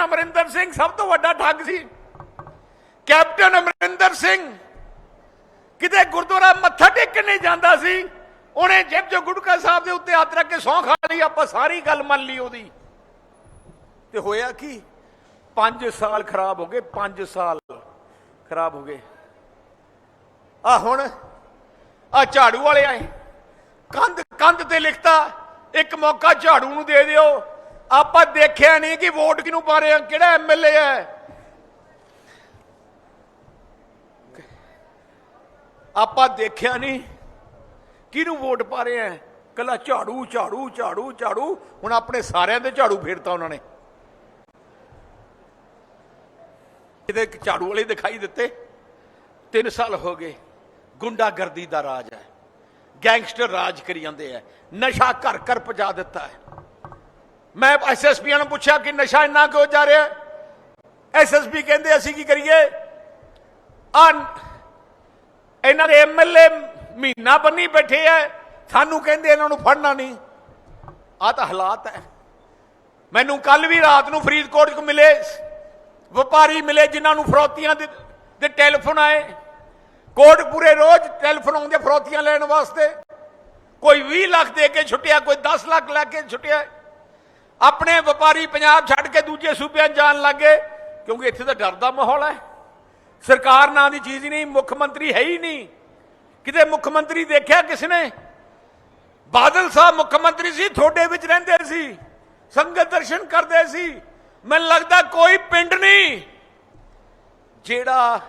Captain Amarinder Singh ਸਭ ਤੋਂ ਵੱਡਾ ਠੱਗ ਸੀ। ਕੈਪਟਨ ਅਮਰਿੰਦਰ ਸਿੰਘ ਕਿਤੇ ਗੁਰਦੁਆਰਾ ਮੱਥਾ ਟੇਕਣ ਨਹੀਂ ਜਾਂਦਾ ਸੀ। ਉਹਨੇ ਜੇਬ ਚੋਂ ਗੁਟਕਾ ਸਾਹਿਬ ਦੇ ਉੱਤੇ ਹੱਥ ਰੱਖ ਕੇ ਸੌਂ ਖਾ ਲਈ, ਆਪਾਂ ਸਾਰੀ ਗੱਲ ਮੰਨ ਲਈ ਉਹਦੀ। ਤੇ ਹੋਇਆ ਕੀ? 5 ਸਾਲ ਖਰਾਬ ਹੋ ਗਏ 5 ਸਾਲ ਖਰਾਬ ਹੋ ਗਏ। ਆ ਹੁਣ ਆ ਝਾੜੂ ਵਾਲੇ ਆਏ। ਕੰਧ ਕੰਧ ਤੇ ਲਿਖਤਾ, ਇੱਕ ਮੌਕਾ ਝਾੜੂ ਨੂੰ ਦੇ ਦਿਓ। ਆਪਾਂ ਦੇਖਿਆ ਨਹੀਂ ਕਿ ਵੋਟ ਕਿਹਨੂੰ ਪਾ ਰਹੇ ਆ, ਕਿਹੜਾ ਐਮਐਲਏ ਹੈ। ਆਪਾਂ ਦੇਖਿਆ ਨਹੀਂ ਕਿਹਨੂੰ ਵੋਟ ਪਾ ਰਹੇ ਆ। ਕੱਲਾ ਝਾੜੂ ਝਾੜੂ ਝਾੜੂ ਝਾੜੂ। ਹੁਣ ਆਪਣੇ ਸਾਰਿਆਂ ਦੇ ਝਾੜੂ ਫੇਰਤਾ ਉਹਨਾਂ ਨੇ। ਇਹਦੇ ਝਾੜੂ ਵਾਲੇ ਦਿਖਾਈ ਦਿੱਤੇ। 3 ਸਾਲ ਹੋ ਗਏ, ਗੁੰਡਾਗਰਦੀ ਦਾ ਰਾਜ ਹੈ। ਗੈਂਗਸਟਰ ਰਾਜ ਕਰੀ ਜਾਂਦੇ ਆ। ਨਸ਼ਾ ਘਰ ਘਰ ਪਹੁੰਚਾ ਦਿੱਤਾ ਹੈ। ਮੈਂ ਐਸਐਸਪੀ ਨੂੰ ਪੁੱਛਿਆ ਕਿ ਨਸ਼ਾ ਇੰਨਾ ਕਿਉਂ ਜਾ ਰਿਹਾ ਐਸਐਸਪੀ ਕਹਿੰਦੇ, ਅਸੀਂ ਕੀ ਕਰੀਏ? ਆ, ਇਹਨਾਂ ਦੇ ਐਮਐਲਏ ਮਹੀਨਾ ਬੰਨੀ ਬੈਠੇ ਐ ਸਾਨੂੰ ਕਹਿੰਦੇ ਇਹਨਾਂ ਨੂੰ ਫੜਨਾ ਨਹੀਂ। ਆ ਤਾਂ ਹਾਲਾਤ ਹੈ। ਮੈਨੂੰ ਕੱਲ ਵੀ ਰਾਤ ਨੂੰ ਫਰੀਦਕੋਟ ਕੋ ਮਿਲੇ, ਵਪਾਰੀ ਮਿਲੇ, ਜਿਨ੍ਹਾਂ ਨੂੰ ਫਰੋਤੀਆਂ ਦੇ ਦੇ ਟੈਲੀਫੋਨ ਆਏ। ਕੋਟਪੂਰੇ ਰੋਜ਼ ਟੈਲੀਫੋਨ ਆਉਂਦੇ ਫਰੋਤੀਆਂ ਲੈਣ ਵਾਸਤੇ। ਕੋਈ 20 ਲੱਖ ਦੇ ਕੇ ਛੁੱਟਿਆ, ਕੋਈ 10 ਲੱਖ ਲੈ ਕੇ ਛੁੱਟਿਆ। ਆਪਣੇ ਵਪਾਰੀ ਪੰਜਾਬ ਛੱਡ ਕੇ ਦੂਜੇ ਸੂਬਿਆਂ 'ਚ ਜਾਣ ਲੱਗੇ ਕਿਉਂਕਿ ਇੱਥੇ ਤਾਂ ਡਰ ਦਾ ਮਾਹੌਲ ਹੈ। ਸਰਕਾਰ ਨਾਂ ਦੀ ਚੀਜ਼ ਹੀ ਨਹੀਂ, ਮੁੱਖ ਮੰਤਰੀ ਹੈ ਹੀ ਨਹੀਂ। ਕਿਤੇ ਮੁੱਖ ਮੰਤਰੀ ਦੇਖਿਆ ਕਿਸ ਨੇ ਬਾਦਲ ਸਾਹਿਬ ਮੁੱਖ ਮੰਤਰੀ ਸੀ, ਥੋੜੇ ਵਿੱਚ ਰਹਿੰਦੇ ਸੀ, ਸੰਗਤ ਦਰਸ਼ਨ ਕਰਦੇ ਸੀ। ਮੈਨੂੰ ਲੱਗਦਾ ਕੋਈ ਪਿੰਡ ਨਹੀਂ ਜਿਹੜਾ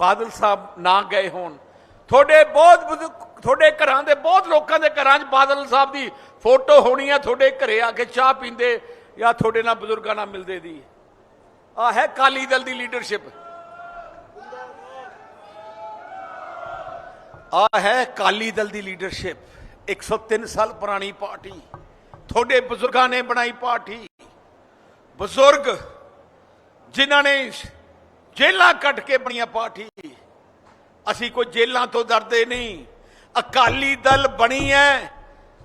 ਬਾਦਲ ਸਾਹਿਬ ਨਾ ਗਏ ਹੋਣ। ਤੁਹਾਡੇ ਬਹੁਤ ਬਜ਼ੁਰਗ- ਤੁਹਾਡੇ ਘਰਾਂ ਦੇ, ਬਹੁਤ ਲੋਕਾਂ ਦੇ ਘਰਾਂ 'ਚ ਬਾਦਲ ਸਾਹਿਬ ਦੀ ਫੋਟੋ ਹੋਣੀ ਹੈ ਤੁਹਾਡੇ ਘਰੇ ਆ ਕੇ ਚਾਹ ਪੀਂਦੇ ਜਾਂ ਤੁਹਾਡੇ ਨਾਲ ਬਜ਼ੁਰਗਾਂ ਨਾਲ ਮਿਲਦੇ ਦੀ। ਆ ਹੈ ਕਾਲੀ ਦਲ ਦੀ ਲੀਡਰਸ਼ਿਪ ਆ ਹੈ ਕਾਲੀ ਦਲ ਦੀ ਲੀਡਰਸ਼ਿਪ 103 ਸਾਲ ਪੁਰਾਣੀ ਪਾਰਟੀ। ਤੁਹਾਡੇ ਬਜ਼ੁਰਗਾਂ ਨੇ ਬਣਾਈ ਪਾਰਟੀ। ਬਜ਼ੁਰਗ ਜਿਨ੍ਹਾਂ ਨੇ ਜੇਲਾਂ ਕੱਟ ਕੇ ਬਣੀਆਂ ਪਾਰਟੀ। ਅਸੀਂ ਕੋਈ ਜੇਲਾਂ ਤੋਂ ਡਰਦੇ ਨਹੀਂ। ਅਕਾਲੀ ਦਲ ਬਣੀ ਹੈ।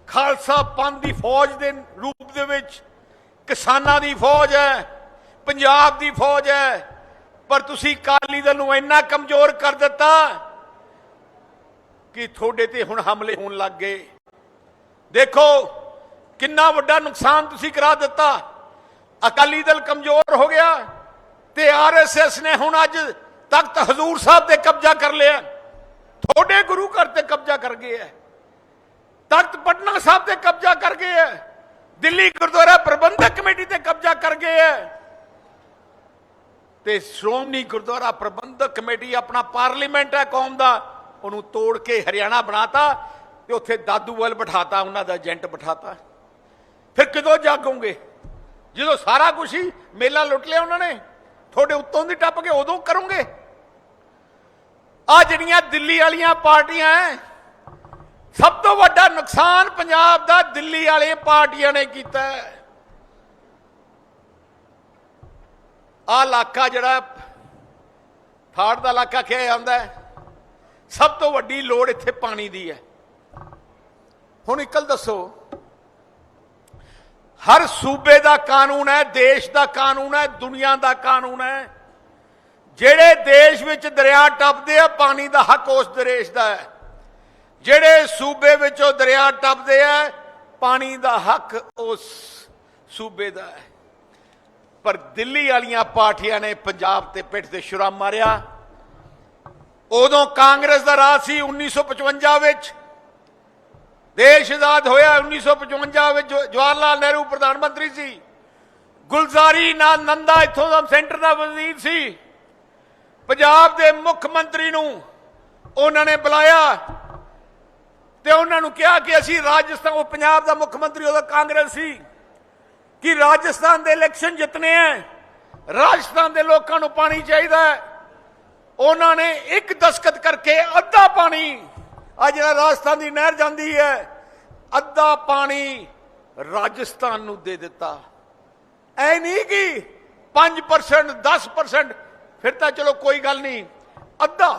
ਖਾਲਸਾ ਪੰਥ ਦੀ ਫੌਜ ਦੇ ਰੂਪ ਦੇ ਵਿੱਚ ਕਿਸਾਨਾਂ ਦੀ ਫੌਜ ਹੈ, ਪੰਜਾਬ ਦੀ ਫੌਜ ਹੈ, ਪਰ ਤੁਸੀਂ ਅਕਾਲੀ ਦਲ ਨੂੰ ਇੰਨਾ ਕਮਜ਼ੋਰ ਕਰ ਦਿੱਤਾ ਕਿ ਤੁਹਾਡੇ ਤੇ ਹੁਣ ਹਮਲੇ ਹੋਣ ਲੱਗ ਗਏ। ਦੇਖੋ, ਕਿੰਨਾ ਵੱਡਾ ਨੁਕਸਾਨ ਤੁਸੀਂ ਕਰਾ ਦਿੱਤਾ। ਅਕਾਲੀ ਦਲ ਕਮਜ਼ੋਰ ਹੋ ਗਿਆ ਤੇ ਆਰਐਸਐਸ ਨੇ ਹੁਣ ਅੱਜ ਤਖਤ ਹਜ਼ੂਰ ਸਾਹਿਬ ਤੇ ਕਬਜ਼ਾ ਕਰ ਲਿਆ। ਤੁਹਾਡੇ ਗੁਰੂ ਘਰ ਤੇ ਕਬਜ਼ਾ ਕਰ ਗਏ ਹੈ। ਤਖਤ ਪਟਨਾ ਸਾਹਿਬ ਤੇ ਕਬਜ਼ਾ ਕਰ ਗਏ ਹੈ ਦਿੱਲੀ ਗੁਰਦੁਆਰਾ ਪ੍ਰਬੰਧਕ ਕਮੇਟੀ ਤੇ ਕਬਜ਼ਾ ਕਰ ਗਏ ਹੈ ਤੇ ਸ਼੍ਰੋਮਣੀ ਗੁਰਦੁਆਰਾ ਪ੍ਰਬੰਧਕ ਕਮੇਟੀ ਆਪਣਾ ਪਾਰਲੀਮੈਂਟ ਹੈ ਕੌਮ ਦਾ। ਉਹਨੂੰ ਤੋੜ ਕੇ ਹਰਿਆਣਾ ਬਣਾਤਾ ਤੇ ਉੱਥੇ ਦਾਦੂਵਾਲ ਬਿਠਾਤਾ, ਉਹਨਾਂ ਦਾ ਏਜੰਟ ਬਿਠਾਤਾ। ਫਿਰ ਕਿਦੋਂ ਜਾਗੋਗੇ ਜਦੋਂ ਸਾਰਾ ਕੁਝ ਹੀ ਮੇਲਾ ਲੁੱਟ ਲਿਆ ਉਹਨਾਂ ਨੇ, ਤੁਹਾਡੇ ਉੱਤੋਂ ਦੀ ਟੱਪ ਕੇ ਉਦੋਂ ਕਰੋਗੇ? ਆ ਜਿਹੜੀਆਂ ਦਿੱਲੀ ਵਾਲੀਆਂ ਪਾਰਟੀਆਂ ਐ ਤੋਂ ਵੱਡਾ ਨੁਕਸਾਨ ਪੰਜਾਬ ਦਾ ਦਿੱਲੀ ਵਾਲੇ ਪਾਰਟੀਆਂ ਨੇ ਕੀਤਾ ਹੈ। ਆ ਇਲਾਕਾ ਜਿਹੜਾ ਥਾੜ ਦਾ ਇਲਾਕਾ ਕਿਹਾ ਜਾਂਦਾ ਹੈ। ਸਭ ਤੋਂ ਵੱਡੀ ਲੋੜ ਇੱਥੇ ਪਾਣੀ ਦੀ ਹੈ। ਹੁਣ ਇਕਲ ਦੱਸੋ, ਹਰ ਸੂਬੇ ਦਾ ਕਾਨੂੰਨ ਹੈ, ਦੇਸ਼ ਦਾ ਕਾਨੂੰਨ ਹੈ, ਦੁਨੀਆ ਦਾ ਕਾਨੂੰਨ ਹੈ। ਜਿਹੜੇ ਦੇਸ਼ ਵਿੱਚ ਦਰਿਆ ਟੱਪਦੇ ਆ, ਪਾਣੀ ਦਾ ਹੱਕ ਉਸ ਦੇਸ਼ ਦਾ ਹੈ। ਜਿਹੜੇ ਸੂਬੇ ਵਿੱਚੋਂ ਦਰਿਆ ਟੱਪਦੇ ਆ, ਪਾਣੀ ਦਾ ਹੱਕ ਉਸ ਸੂਬੇ ਦਾ ਹੈ। ਪਰ ਦਿੱਲੀ ਵਾਲੀਆਂ ਪਾਰਟੀਆਂ ਨੇ ਪੰਜਾਬ ਤੇ ਪਿੱਠ ਤੇ ਛੁਰਾ ਮਾਰਿਆ। ਉਦੋਂ ਕਾਂਗਰਸ ਦਾ ਰਾਜ ਸੀ 1955 ਵਿੱਚ। ਦੇਸ਼ ਆਜ਼ਾਦ ਹੋਇਆ 1955 ਵਿੱਚ ਜਵਾਹਰ ਲਾਲ ਨਹਿਰੂ ਪ੍ਰਧਾਨ ਮੰਤਰੀ ਸੀ। ਗੁਲਜ਼ਾਰੀ ਨਾਲ ਨੰਦਾ ਇੱਥੋਂ ਦਾ ਸੈਂਟਰ ਦਾ ਵਜ਼ੀਰ ਸੀ। ਪੰਜਾਬ ਦੇ ਮੁੱਖ ਮੰਤਰੀ ਨੂੰ ਉਹਨਾਂ ਨੇ ਬੁਲਾਇਆ। ਤੇ ਉਹਨਾਂ ਨੂੰ ਕਿਹਾ ਕਿ ਅਸੀਂ ਰਾਜਸਥਾਨ, ਉਹ ਪੰਜਾਬ ਦਾ ਮੁੱਖ ਮੰਤਰੀ, ਉਹਦਾ ਕਾਂਗਰਸ ਸੀ, ਕਿ ਰਾਜਸਥਾਨ ਦੇ ਇਲੈਕਸ਼ਨ ਜਿੱਤਨੇ ਆ ਰਾਜਸਥਾਨ ਦੇ ਲੋਕਾਂ ਨੂੰ ਪਾਣੀ ਚਾਹੀਦਾ ਹੈ ਉਹਨਾਂ ਨੇ ਇੱਕ ਦਸਖਤ ਕਰਕੇ ਅੱਧਾ ਪਾਣੀ ਆ ਜਿਹੜਾ ਰਾਜਸਥਾਨ ਦੀ ਨਹਿਰ ਜਾਂਦੀ ਹੈ ਅੱਧਾ ਪਾਣੀ ਰਾਜਸਥਾਨ ਨੂੰ ਦੇ ਦਿੱਤਾ। ਐ ਨਹੀਂ ਕਿ 5% 10% ਫਿਰ ਤਾਂ ਚਲੋ ਕੋਈ ਗੱਲ ਨਹੀਂ, ਅੱਧਾ।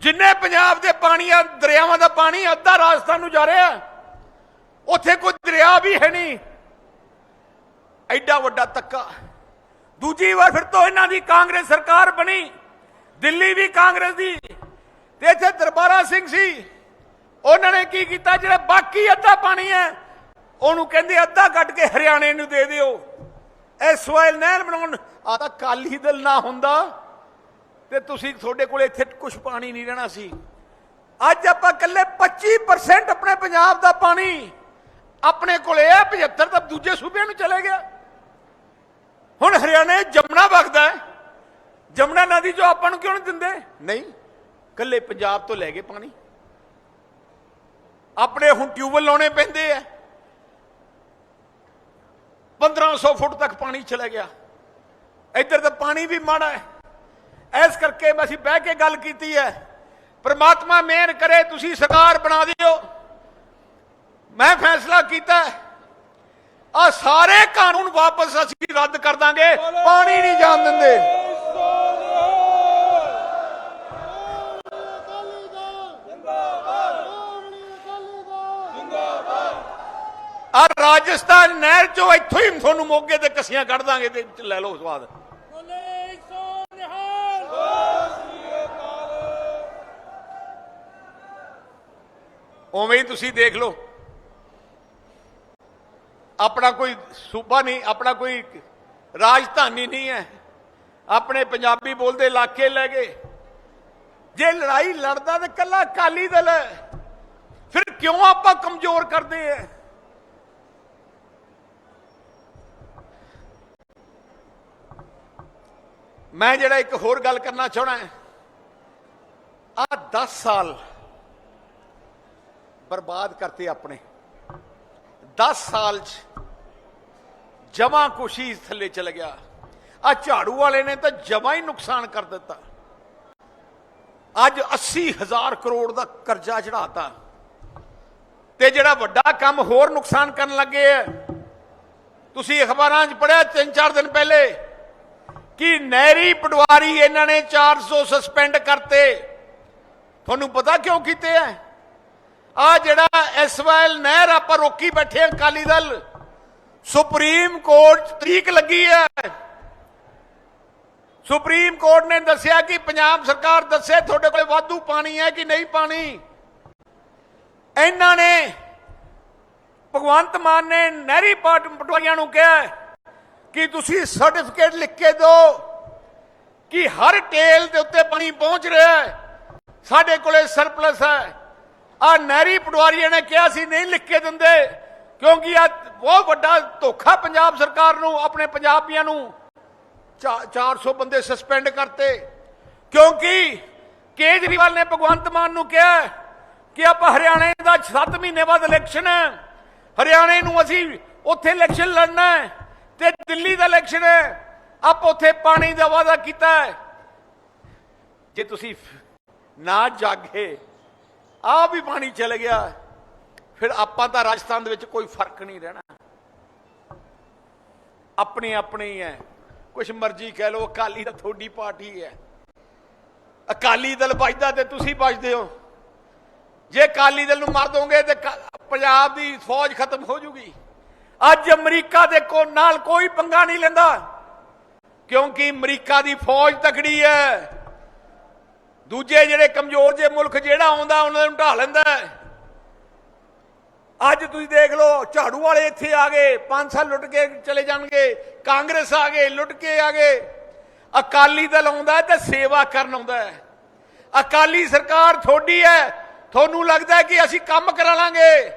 ਜਿੰਨੇ ਪੰਜਾਬ ਦੇ ਪਾਣੀ ਆ, ਦਰਿਆਵਾਂ ਦਾ ਪਾਣੀ, ਅੱਧਾ ਰਾਜਸਥਾਨ ਨੂੰ ਜਾ ਰਿਹਾ। ਉੱਥੇ ਕੋਈ ਦਰਿਆ ਵੀ ਹੈ ਨਹੀਂ। ਐਡਾ ਵੱਡਾ ਤੱਕਾ ਦੂਜੀ ਵਾਰ ਫਿਰ ਤੋਂ ਇਹਨਾਂ ਦੀ ਕਾਂਗਰਸ ਸਰਕਾਰ ਬਣੀ। ਦਿੱਲੀ ਵੀ ਕਾਂਗਰਸ ਦੀ। ਤੇ ਇੱਥੇ ਦਰਬਾਰਾ ਸਿੰਘ ਸੀ। ਉਹਨਾਂ ਨੇ ਕੀ ਕੀਤਾ? ਜਿਹੜਾ ਬਾਕੀ ਅੱਧਾ ਪਾਣੀ ਹੈ, ਉਹਨੂੰ ਕਹਿੰਦੇ ਅੱਧਾ ਕੱਢ ਕੇ ਹਰਿਆਣੇ ਨੂੰ ਦੇ ਦਿਓ। ਇਹ ਸੋਇਲ ਨਹਿਰ ਬਣਾਉਣ ਆ ਤਾਂ ਕਾਲੀ ਦਲ ਨਾ ਹੁੰਦਾ। ਤੇ ਤੁਸੀਂ ਤੁਹਾਡੇ ਕੋਲ ਇੱਥੇ ਕੁਝ ਪਾਣੀ ਨਹੀਂ ਰਹਿਣਾ ਸੀ। ਅੱਜ ਆਪਾਂ ਇਕੱਲੇ 25% ਆਪਣੇ ਪੰਜਾਬ ਦਾ ਪਾਣੀ, ਆਪਣੇ ਕੋਲੇ ਹੈ 75 ਤਾਂ ਦੂਜੇ ਸੂਬਿਆਂ ਨੂੰ ਚਲੇ ਗਿਆ। ਹੁਣ ਹਰਿਆਣੇ ਜਮਨਾ ਵਗਦਾ ਹੈ। ਜਮਨਾ ਨਦੀ ਜੋ ਆਪਾਂ ਨੂੰ ਕਿਉਂ ਨਹੀਂ ਦਿੰਦੇ? ਨਹੀਂ, ਇਕੱਲੇ ਪੰਜਾਬ ਤੋਂ ਲੈ ਗਏ ਪਾਣੀ। ਆਪਣੇ ਹੁਣ ਟਿਊਬਲ ਲਾਉਣੇ ਪੈਂਦੇ ਆ। 1500 ਫੁੱਟ ਤੱਕ ਪਾਣੀ ਚਲਾ ਗਿਆ। ਇੱਧਰ ਤਾਂ ਪਾਣੀ ਵੀ ਮਾੜਾ ਹੈ। ਇਸ ਕਰਕੇ ਅਸੀਂ ਬਹਿ ਕੇ ਗੱਲ ਕੀਤੀ ਹੈ। ਪ੍ਰਮਾਤਮਾ ਮਿਹਰ ਕਰੇ, ਤੁਸੀਂ ਸਰਕਾਰ ਬਣਾ ਦਿਓ। ਮੈਂ ਫੈਸਲਾ ਕੀਤਾ ਆ ਸਾਰੇ ਕਾਨੂੰਨ ਵਾਪਸ ਅਸੀਂ ਰੱਦ ਕਰ ਦਾਂਗੇ, ਪਾਣੀ ਨਹੀਂ ਜਾਣ ਦਿੰਦੇ। ਆ ਰਾਜਸਥਾਨ ਨਹਿਰ ਚੋਂ ਇੱਥੋਂ ਹੀ ਤੁਹਾਨੂੰ ਮੋਗੇ ਤੇ ਕਸੀਆਂ ਕੱਢ ਦਾਂਗੇ ਤੇ ਲੈ ਲਓ ਸਵਾਦ। ਉਵੇਂ ਹੀ ਤੁਸੀਂ ਦੇਖ ਲਓ। ਆਪਣਾ ਕੋਈ ਸੂਬਾ ਨਹੀਂ, ਆਪਣਾ ਕੋਈ ਰਾਜਧਾਨੀ ਨਹੀਂ ਹੈ। ਆਪਣੇ ਪੰਜਾਬੀ ਬੋਲਦੇ ਇਲਾਕੇ ਲੈ ਗਏ। ਜੇ ਲੜਾਈ ਲੜਦਾ ਤਾਂ ਕੱਲਾ ਅਕਾਲੀ ਦਲ ਹੈ। ਫਿਰ ਕਿਉਂ ਆਪਾਂ ਕਮਜ਼ੋਰ ਕਰਦੇ ਆ ਮੈਂ ਜਿਹੜਾ ਇੱਕ ਹੋਰ ਗੱਲ ਕਰਨਾ ਚਾਹਣਾ ਹੈ। ਆ 10 ਸਾਲ ਬਰਬਾਦ ਕਰਤੇ ਆਪਣੇ। 10 ਸਾਲ ਚ ਜਮਾ ਕੁਸ਼ੀ ਥੱਲੇ ਚਲ ਗਿਆ। ਆ ਝਾੜੂ ਵਾਲੇ ਨੇ ਤਾਂ ਜਮਾ ਹੀ ਨੁਕਸਾਨ ਕਰ ਦਿੱਤਾ। ਅੱਜ 80000 ਕਰੋੜ ਦਾ ਕਰਜ਼ਾ ਚੜਾਤਾ ਤੇ ਜਿਹੜਾ ਵੱਡਾ ਕੰਮ ਹੋਰ ਨੁਕਸਾਨ ਕਰਨ ਲੱਗੇ ਹੈ ਤੁਸੀਂ ਅਖਬਾਰਾਂ 'ਚ ਪੜਿਆ ਤਿੰਨ ਚਾਰ ਦਿਨ ਪਹਿਲੇ ਕਿ ਨਹਿਰੀ ਪਟਵਾਰੀ ਇਹਨਾਂ ਨੇ 400 ਸਸਪੈਂਡ ਕਰਤੇ। ਤੁਹਾਨੂੰ ਪਤਾ ਕਿਉਂ ਕੀਤੇ ਐ? ਆ ਜਿਹੜਾ ਐਸਵਾਇਲ ਨਹਿਰ ਆਪਾਂ ਰੋਕੀ ਬੈਠੇ ਅਕਾਲੀ ਦਲ, ਸੁਪਰੀਮ ਕੋਰਟ ਤਰੀਕ ਲੱਗੀ ਹੈ। ਸੁਪਰੀਮ ਕੋਰਟ ਨੇ ਦੱਸਿਆ ਕਿ ਪੰਜਾਬ ਸਰਕਾਰ ਦੱਸੇ ਤੁਹਾਡੇ ਕੋਲੇ ਵਾਧੂ ਪਾਣੀ ਹੈ ਕਿ ਨਹੀਂ ਪਾਣੀ। ਇਹਨਾਂ ਨੇ ਭਗਵੰਤ ਮਾਨ ਨੇ ਨਹਿਰੀ ਪਾਟ ਪਟਵਾਰੀਆਂ ਨੂੰ ਕਿਹਾ ਕਿ ਤੁਸੀਂ ਸਰਟੀਫਿਕੇਟ ਲਿਖ ਕੇ ਦਿਓ ਕਿ ਹਰ ਟੇਲ ਦੇ ਉੱਤੇ ਪਾਣੀ ਪਹੁੰਚ ਰਿਹਾ ਹੈ। ਸਾਡੇ ਕੋਲੇ ਸਰਪਲਸ ਹੈ। ਆ ਨਹਿਰੀ ਪਟਵਾਰੀਆਂ ਨੇ ਕਿਹਾ ਸੀ, ਨਹੀਂ ਲਿਖ ਕੇ ਦਿੰਦੇ, ਕਿਉਂਕਿ ਆ ਬਹੁਤ ਵੱਡਾ ਧੋਖਾ ਪੰਜਾਬ ਸਰਕਾਰ ਨੂੰ, ਆਪਣੇ ਪੰਜਾਬੀਆਂ ਨੂੰ। 400 ਬੰਦੇ ਸਸਪੈਂਡ ਕਰਤੇ। ਕਿਉਂਕਿ ਕੇਜਰੀਵਾਲ ਨੇ ਭਗਵੰਤ ਮਾਨ ਨੂੰ ਕਿਹਾ ਕਿ ਆਪਾਂ ਹਰਿਆਣੇ ਦਾ 7 ਮਹੀਨੇ ਬਾਅਦ ਇਲੈਕਸ਼ਨ ਹੈ। ਹਰਿਆਣੇ ਨੂੰ ਅਸੀਂ ਉੱਥੇ ਇਲੈਕਸ਼ਨ ਲੜਨਾ ਹੈ ਤੇ ਦਿੱਲੀ ਦਾ ਇਲੈਕਸ਼ਨ ਹੈ। ਆਪਾਂ ਉੱਥੇ ਪਾਣੀ ਦਾ ਵਾਅਦਾ ਕੀਤਾ ਹੈ। ਜੇ ਤੁਸੀਂ ਨਾ ਜਾਗੇ ਆ ਵੀ ਪਾਣੀ ਚਲ ਗਿਆ। ਫਿਰ ਆਪਾਂ ਤਾਂ ਰਾਜਸਥਾਨ ਦੇ ਵਿੱਚ ਕੋਈ ਫ਼ਰਕ ਨਹੀਂ ਰਹਿਣਾ। ਆਪਣੇ ਆਪਣੇ ਹੀ ਹੈ। ਕੁਛ ਮਰਜ਼ੀ ਕਹਿ ਲਓ, ਅਕਾਲੀ ਤਾਂ ਤੁਹਾਡੀ ਪਾਰਟੀ ਹੈ। ਅਕਾਲੀ ਦਲ ਵੱਜਦਾ ਤੇ ਤੁਸੀਂ ਵੱਜਦੇ ਹੋ। ਜੇ ਅਕਾਲੀ ਦਲ ਨੂੰ ਮਾਰ ਦੋਗੇ ਤੇ ਪੰਜਾਬ ਦੀ ਫੌਜ ਖਤਮ ਹੋ ਜੂਗੀ। ਅੱਜ ਅਮਰੀਕਾ ਦੇ ਕੋ, ਨਾਲ ਕੋਈ ਪੰਗਾ ਨਹੀਂ ਲੈਂਦਾ। ਕਿਉਂਕਿ ਅਮਰੀਕਾ ਦੀ ਫੌਜ ਤਕੜੀ ਹੈ। ਦੂਜੇ ਜਿਹੜੇ ਕਮਜ਼ੋਰ ਜੇ ਮੁਲਕ ਜਿਹੜਾ ਆਉਂਦਾ, ਉਹਨਾਂ ਨੂੰ ਢਾ ਲੈਂਦਾ ਅੱਜ ਤੁਸੀਂ ਦੇਖ ਲਓ, ਝਾੜੂ ਵਾਲੇ ਇੱਥੇ ਆ ਗਏ 5 ਸਾਲ ਲੁੱਟ ਕੇ ਚਲੇ ਜਾਣਗੇ, ਕਾਂਗਰਸ ਆ ਗਏ, ਲੁੱਟ ਕੇ ਆ ਗਏ। ਅਕਾਲੀ ਦਲ ਆਉਂਦਾ ਹੈ ਤੇ ਸੇਵਾ ਕਰਨ ਆਉਂਦਾ ਅਕਾਲੀ ਸਰਕਾਰ ਤੁਹਾਡੀ ਹੈ, ਤੁਹਾਨੂੰ ਲੱਗਦਾ ਕਿ ਅਸੀਂ ਕੰਮ ਕਰਾ ਲਾਂਗੇ।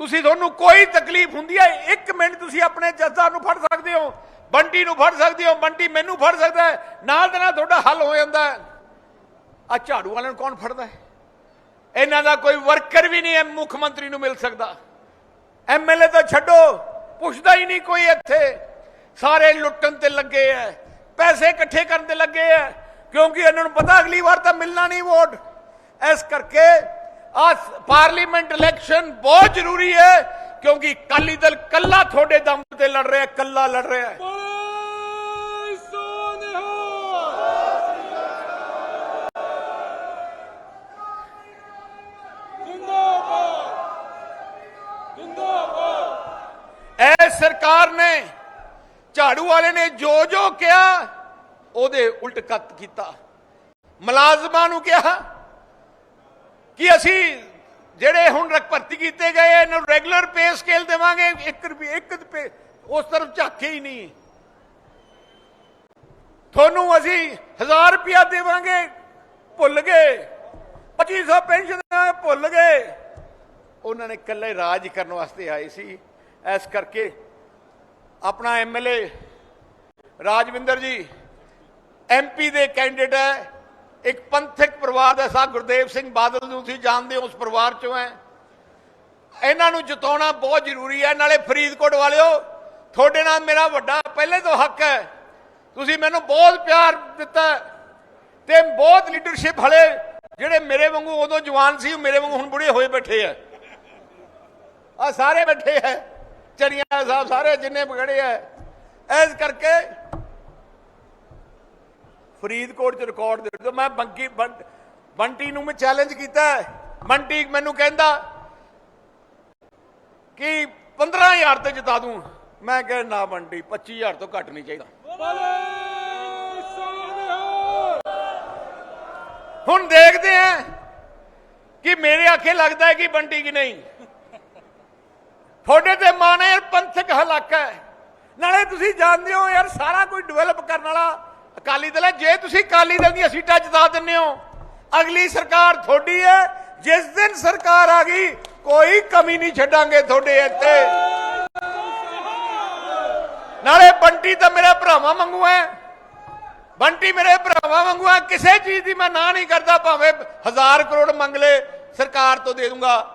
ਤੁਸੀਂ ਤੁਹਾਨੂੰ ਕੋਈ ਤਕਲੀਫ ਹੁੰਦੀ ਹੈ, ਇੱਕ ਮਿੰਟ ਤੁਸੀਂ ਆਪਣੇ ਜੱਜਾਂ ਨੂੰ ਫੜ ਸਕਦੇ ਹੋ, ਬੰਟੀ ਨੂੰ ਫੜ ਸਕਦੇ ਹੋ, ਬੰਟੀ ਮੈਨੂੰ ਫੜ ਸਕਦਾ ਨਾਲ ਦੇ ਨਾਲ ਤੁਹਾਡਾ ਹੱਲ ਹੋ ਜਾਂਦਾ ਹੈ। ਆ ਝਾੜੂ ਵਾਲਿਆਂ ਨੂੰ ਕੌਣ ਫੜਦਾ ਹੈ? ਇਹਨਾਂ ਦਾ ਕੋਈ ਵਰਕਰ ਵੀ ਨਹੀਂ ਹੈ ਮੁੱਖ ਮੰਤਰੀ ਨੂੰ ਮਿਲ ਸਕਦਾ। ਐਮਐਲਏ ਤਾਂ ਛੱਡੋ, ਪੁੱਛਦਾ ਹੀ ਨਹੀਂ ਕੋਈ ਇੱਥੇ। ਸਾਰੇ ਲੁੱਟਣ ਤੇ ਲੱਗੇ ਐ, ਪੈਸੇ ਇਕੱਠੇ ਕਰਨ ਤੇ ਲੱਗੇ ਐ, ਕਿਉਂਕਿ ਇਹਨਾਂ ਨੂੰ ਪਤਾ ਅਗਲੀ ਵਾਰ ਤਾਂ ਮਿਲਣਾ ਨਹੀਂ ਵੋਟ। ਇਸ ਕਰਕੇ ਆ ਪਾਰਲੀਮੈਂਟ ਇਲੈਕਸ਼ਨ ਬਹੁਤ ਜ਼ਰੂਰੀ ਹੈ ਕਿਉਂਕਿ ਅਕਾਲੀ ਦਲ ਕੱਲਾ ਤੁਹਾਡੇ ਦਮ ਤੇ ਲੜ ਰਿਹਾ ਕੱਲਾ ਲੜ ਰਿਹਾ ਹੈ ਸਰਕਾਰ ਨੇ ਝਾੜੂ ਵਾਲੇ ਨੇ ਜੋ ਜੋ ਕਿਹਾ, ਉਹਦੇ ਉਲਟ ਕੱਤ ਕੀਤਾ। ਮੁਲਾਜ਼ਮਾਂ ਨੂੰ ਕਿਹਾ ਕਿ ਅਸੀਂ ਜਿਹੜੇ ਹੁਣ ਰਕ ਭਰਤੀ ਕੀਤੇ ਗਏ, ਇਹਨਾਂ ਨੂੰ ਰੈਗੂਲਰ ਪੇ ਸਕੇਲ ਦੇਵਾਂਗੇ 1 ਰੁਪਏ 1 ਉਸ ਤਰਫ ਝਾਕੇ ਹੀ ਨਹੀਂ। ਤੁਹਾਨੂੰ ਅਸੀਂ 1000 ਰੁਪਇਆ ਦੇਵਾਂਗੇ, ਭੁੱਲ ਗਏ। 2500 ਪੈਨਸ਼ਨ ਦੇਵਾਂਗੇ ਭੁੱਲ ਗਏ। ਉਹਨਾਂ ਨੇ ਇਕੱਲੇ ਰਾਜ ਕਰਨ ਵਾਸਤੇ ਆਏ ਸੀ। ਇਸ ਕਰਕੇ ਆਪਣਾ ਐਮਐਲਏ ਰਾਜਵਿੰਦਰ ਜੀ ਐਮਪੀ ਦੇ ਕੈਂਡੀਡੇਟ ਹੈ। ਇੱਕ ਪੰਥਕ ਪਰਿਵਾਰ ਦਾ ਸਾਹ ਗੁਰਦੇਵ ਸਿੰਘ ਬਾਦਲ ਨੂੰ ਤੁਸੀਂ ਜਾਣਦੇ ਹੋ, ਉਸ ਪਰਿਵਾਰ ਚੋਂ ਹੈ। ਇਹਨਾਂ ਨੂੰ ਜਿਤਾਉਣਾ ਬਹੁਤ ਜ਼ਰੂਰੀ ਹੈ। ਨਾਲੇ ਫਰੀਦਕੋਟ ਵਾਲਿਓ, ਤੁਹਾਡੇ ਨਾਲ ਮੇਰਾ ਵੱਡਾ ਪਹਿਲੇ ਤੋਂ ਹੱਕ ਹੈ। ਤੁਸੀਂ ਮੈਨੂੰ ਬਹੁਤ ਪਿਆਰ ਦਿੱਤਾ ਹੈ ਤੇ ਬਹੁਤ ਲੀਡਰਸ਼ਿਪ ਹਲੇ ਜਿਹੜੇ ਮੇਰੇ ਵਾਂਗੂ ਉਦੋਂ ਜਵਾਨ ਸੀ, ਉਹ ਮੇਰੇ ਵਾਂਗੂ ਹੁਣ ਬੁੜੇ ਹੋਏ ਬੈਠੇ ਆ ਆ ਸਾਰੇ ਬੈਠੇ ਆ ਚਰੀਆਂ ਸਾਹਿਬ ਸਾਰੇ ਜਿੰਨੇ ਬਗੜੇ ਆ ਇਸ ਕਰਕੇ ਫਰੀਦਕੋਟ ਚ ਰਿਕਾਰਡ ਦੇ ਦਿਓ। ਮੈਂ ਬੰਕੀ ਬੰ- ਬੰਟੀ ਨੂੰ ਮੈਂ ਚੈਲੰਜ ਕੀਤਾ ਬੰਟੀ ਮੈਨੂੰ ਕਹਿੰਦਾ ਕਿ 15000 ਤੇ ਜਿਤਾ ਦੂੰ। ਮੈਂ ਕਿਹਾ ਨਾ ਬੰਟੀ 25000 ਤੋਂ ਘੱਟ ਨਹੀਂ ਚਾਹੀਦਾ। ਹੁਣ ਦੇਖਦੇ ਆ ਕਿ ਮੇਰੇ ਆਖੇ ਲੱਗਦਾ ਹੈ ਕਿ ਬੰਟੀ ਕਿ ਨਹੀਂ। ਤੁਹਾਡੇ ਤੇ ਮਾਣੇ ਯਾਰ, ਪੰਥਕ ਹਲਾਕਾ ਹੈ। ਨਾਲੇ ਤੁਸੀਂ ਜਾਣਦੇ ਹੋ ਯਾਰ, ਸਾਰਾ ਕੁਝ ਡਿਵੈਲਪ ਕਰਨ ਵਾਲਾ ਅਕਾਲੀ ਦਲ ਹੈ। ਜੇ ਤੁਸੀਂ ਅਕਾਲੀ ਦਲ ਦੀਆਂ ਸੀਟਾਂ ਜਿਤਾ ਦਿੰਦੇ ਹੋ, ਅਗਲੀ ਸਰਕਾਰ ਤੁਹਾਡੀ ਹੈ। ਜਿਸ ਦਿਨ ਸਰਕਾਰ ਆ ਗਈ, ਕੋਈ ਕਮੀ ਨਹੀਂ ਛੱਡਾਂਗੇ ਤੁਹਾਡੇ ਇੱਥੇ। ਨਾਲੇ ਬੰਟੀ ਤਾਂ ਮੇਰੇ ਭਰਾਵਾਂ ਵਾਂਗੂ ਹੈ। ਬੰਟੀ ਮੇਰੇ ਭਰਾਵਾਂ ਵਾਂਗੂ ਹੈ। ਕਿਸੇ ਚੀਜ਼ ਦੀ ਮੈਂ ਨਾ ਨਹੀਂ ਕਰਦਾ, ਭਾਵੇਂ ਹਜ਼ਾਰ ਕਰੋੜ ਮੰਗ ਲੈ, ਸਰਕਾਰ ਤੋਂ ਦੇ ਦੂੰਗਾ।